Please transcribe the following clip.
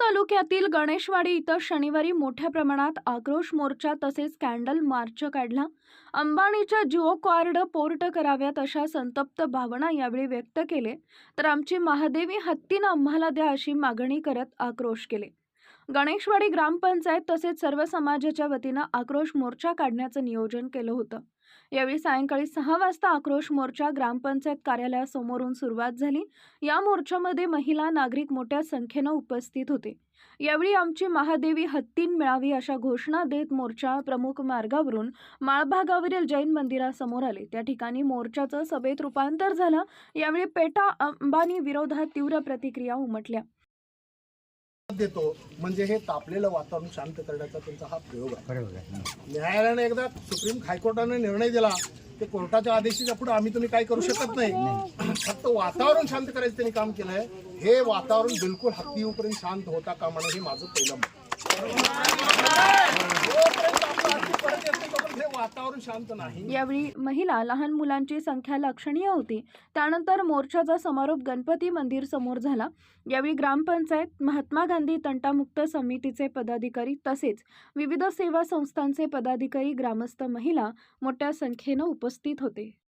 तालुक्यातील गणेशवाडी इथं शनिवारी मोठ्या प्रमाणात आक्रोश मोर्चा तसेच कॅन्डल मार्च काढला. अंबानीच्या जिओ कॉर्ड पोर्ट कराव्यात अशा संतप्त भावना यावेळी व्यक्त केले. तर आमची महादेवी हत्तीनं आम्हाला द्या अशी मागणी करत आक्रोश केले. गणेशवाडी ग्रामपंचायत तसेच सर्व समाजाच्या वतीनं आक्रोश मोर्चा काढण्याचं नियोजन केलं होतं. यावेळी सायंकाळी सहा वाजता आक्रोश मोर्चा ग्रामपंचायत कार्यालयासमोरून सुरुवात झाली. या मोर्चामध्ये महिला नागरिक मोठ्या संख्येनं उपस्थित होते. यावेळी आमची महादेवी हत्तीन मिळावी अशा घोषणा देत मोर्चा प्रमुख मार्गावरून माळभागावरील जैन मंदिरासमोर आले. त्या ठिकाणी मोर्चाचं सभेत रूपांतर झालं. यावेळी पेटा अंबानी विरोधात तीव्र प्रतिक्रिया उमटल्या. देतो. म्हणजे हे तापलेलं वातावरण शांत करण्याचा त्यांचा हा प्रयोग आहे. न्यायालयाने एकदा सुप्रीम हायकोर्टाने निर्णय दिला. ते कोर्टाच्या आदेशाच्या पुढे आम्ही तुम्ही काय करू शकत नाही. फक्त वातावरण शांत करायचं त्यांनी काम केलंय. हे वातावरण बिलकुल हत्ती येऊपर्यंत शांत होता कामा नये हे माझं पहिलं वातावरण शांत नाही. यावेळी महिला लहान मुलांची संख्या लक्षणीय होती. त्यानंतर मोर्चाचा समारोप गणपती मंदिर समोर झाला. यावेळी ग्रामपंचायत महात्मा गांधी तंटामुक्त समितीचे पदाधिकारी तसेच विविध सेवा संस्थांचे पदाधिकारी ग्रामस्थ महिला मोठ्या संख्येनं उपस्थित होते.